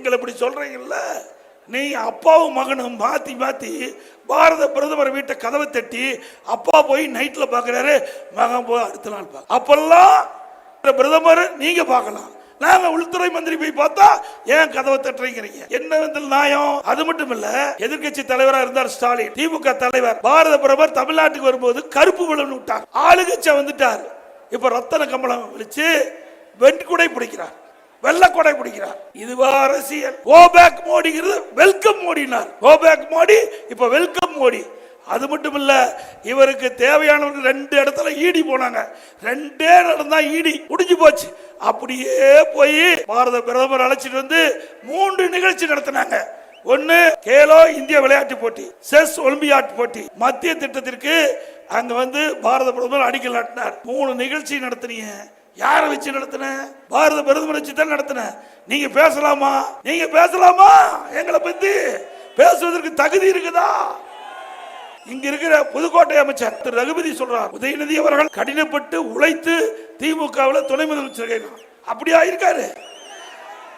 எங்களை இப்படி சொல்றீங்கல்ல? நீ அப்பாவும் மகனும் மாத்தி மாத்தி பாரத பிரதமர் வீட்டை கதவை தட்டி அப்பா போய் நைட்ல பாக்குறாரு மகன் போய் அடுத்த நாள் பார்க்க அப்பெல்லாம் இந்த பிரதமர் நீங்க பார்க்கலாம். நாங்க உள்துறை மந்திரி போய் பார்த்தா ஏன் கதவை தட்டுறீங்கிறீங்க? என்ன வந்து நியாயம்? அது மட்டும் இல்ல எதிர்க்கட்சி தலைவரா இருந்தார் ஸ்டாலின் திமுக தலைவர் பாரத பிரதமர் தமிழ்நாட்டுக்கு வரும்போது கருப்பு விழுன்னு விட்டார். ஆளுங்கட்சியா வந்துட்டார். இப்ப ரத்தன கமலம் விழிச்சு வெண்குடை பிடிக்கிறார். வெள்ளக்கொடை பிடிக்கிறார். இதுவா அரசியல் கோ பேக் மோடிங்கிறது வெல்கம் மோடினார். கோ பேக் மோடி இப்ப வெல்கம் மோடி. அது மட்டும் இல்ல இவருக்கு தேவையானவர்கள் ரெண்டு இடத்துல ஈடி போனாங்க. ரெண்டே நடந்தா ஈடி. முடிஞ்சு போச்சு. அப்படியே போய் பாரத பிரதமர் அழைச்சிட்டு வந்து மூன்று நிகழ்ச்சி நடத்தினாங்க. ஒன்னு கேலோ இந்திய விளையாட்டு போட்டி செஸ் ஒலிம்பியாட் போட்டி. மத்திய திட்டத்திற்கு அங்க வந்து பாரத பிரதமர் அடிக்கல் நாட்டினார். மூணு நிகழ்ச்சி நடத்தினீங்க. யாரை வச்சு நடத்தின? பாரத பிரதமர் வச்சு தான் நடத்தின. நீங்க பேசலாமா? நீங்க பேசலாமா? எங்களை பத்தி பேசுவதற்கு தகுதி இருக்குதா? இங்க இருக்கிற புதுக்கோட்டை அமைச்சர் திரு. ரகுபதி சொல்றார் உதயநிதி அவர்கள் கடினப்பட்டு உழைத்து திமுகவில் துணை முதலமைச்சர் அப்படியா இருக்காரு?